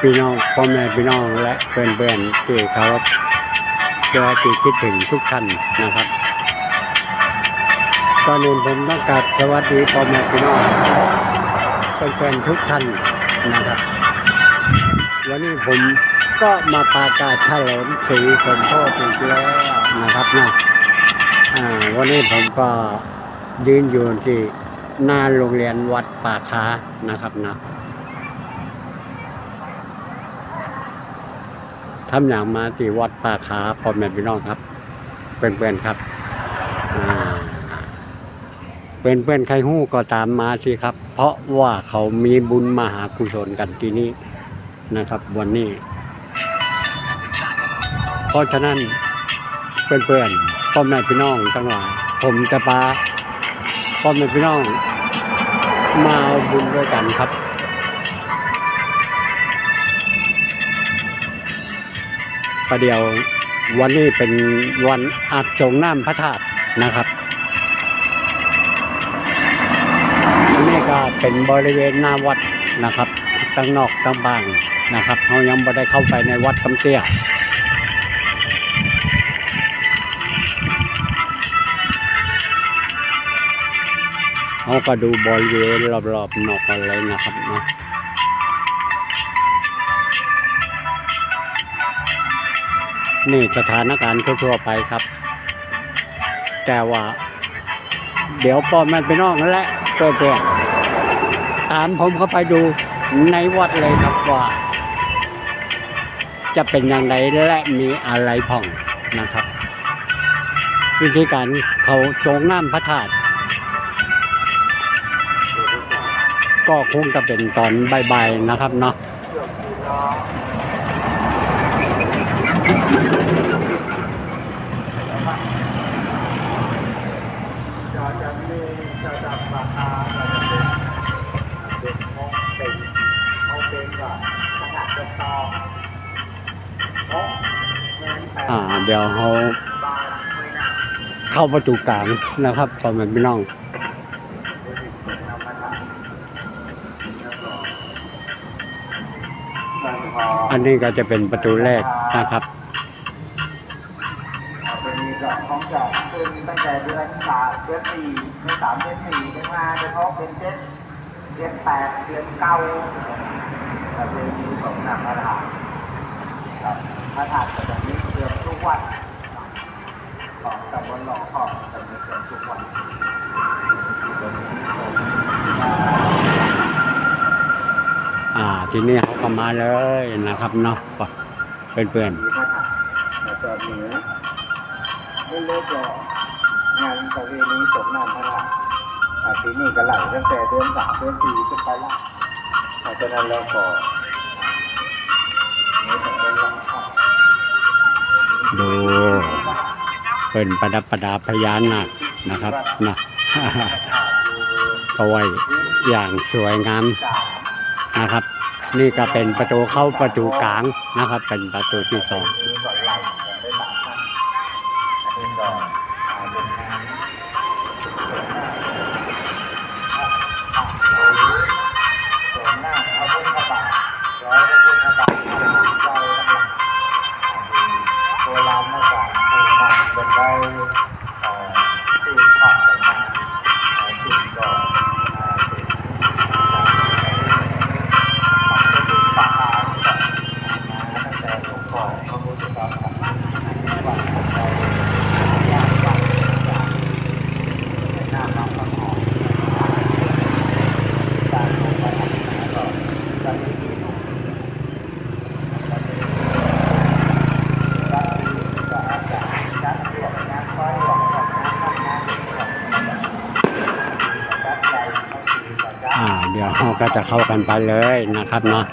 พี่น้องพ่อแม่พี่น้องและเพื่อนเพื่อนๆที่เคารพเจ้าที่คิดถึงทุกท่านนะครับก่อนอื่นผมต้องกราบสวัสดีพ่อแม่พี่น้องเพื่อนเพื่อนๆทุกท่านนะครับ วันนี้ผมก็มาประกาศเฉลิมศรีสมโพธิอีกแล้วนะครับนะวันนี้ผมก็ยืนอยู่ที่หน้าโรงเรียนวัดป่าค้านะครับนะ ทำอย่างมาที่วัดป่าขาพ่อแม่พี่น้องครับเพื่อนๆครับเป็นเพื่อนใครหู้ก็ตามมาสิครับ เพราะว่าเขามีบุญมหากุศลกันที่นี่นะครับ วันนี้ เพราะฉะนั้นเพื่อนๆพ่อแม่พี่น้องทั้งหลายผมจะพาพ่อแม่พี่น้องมาบุญด้วยกันครับ ประเดี๋ยววันนี้เป็นวันอาบสงน้ำพระธาตุนะครับอันนี้ก็เป็นบริเวณหน้าวัดนะครับทั้งนอกทั้งบ้านนะครับเรายังไม่ได้เข้าไปในวัดคำเตี้ยเขาก็ดูบริเวณรอบๆนอกกันเลยนะครับเนาะ นี่สถานการณ์ทั่วไปครับ แต่ว่า เดี๋ยวพ่อแม่ไปนอกนั่นแหละเพื่อนๆตามผมเข้าไปดูในวัดเลยครับว่า จะเป็นอย่างไรและมีอะไรผ่องนะครับ วิธีการเขาโจงน้ำพระธาตุก็คงจะเป็นตอนบ่ายๆนะครับเนาะ จะจะมีจะจะราคาเด็กมองเป็นมองเป็นว่าขนาดเป็นตออ่าเดี๋ยวเขาเข้าประตูกลางนะครับพอแม่พี่น้องอันนี้ก็จะเป็นประตูแรกนะครับ เป็นกับของจากเป็น ตั้งแต่เดือนสามเดือนสี่เดือนสามเดือนสี่เดือนห้าเดือนหกเดือนเจ็ดเดือนแปดเดือนเก้าแต่เป็นมีของนักพระธาตุครับพระธาตุจะแบบนี้เกือบทุกวันของตำบลหล่อของจะมีเกือบทุกวันอ่าทีนี้เขาก็มาเลยนะครับเนาะเพื่อนมีพระธาตุมาจอเหนือไม่เลิกหรอ งานประเพณีสงน้ำพระธาตุอ่าปีนี้ก็ไหลตั้งแต่เดือนสามเดือนสี่ขึ้นไปละหลังจากนั้นเราก็ดูเป็นประดับประดาพยานนาคนะครับนะเขาไว้อย่างสวยงามนะครับ นี่ก็เป็นประตูเข้าประตูกลางนะครับ เป็นประตูที่สอง มีก่ อ่าเดี๋ยวเราก็จะเข้ากันไปเลยนะครับเนาะ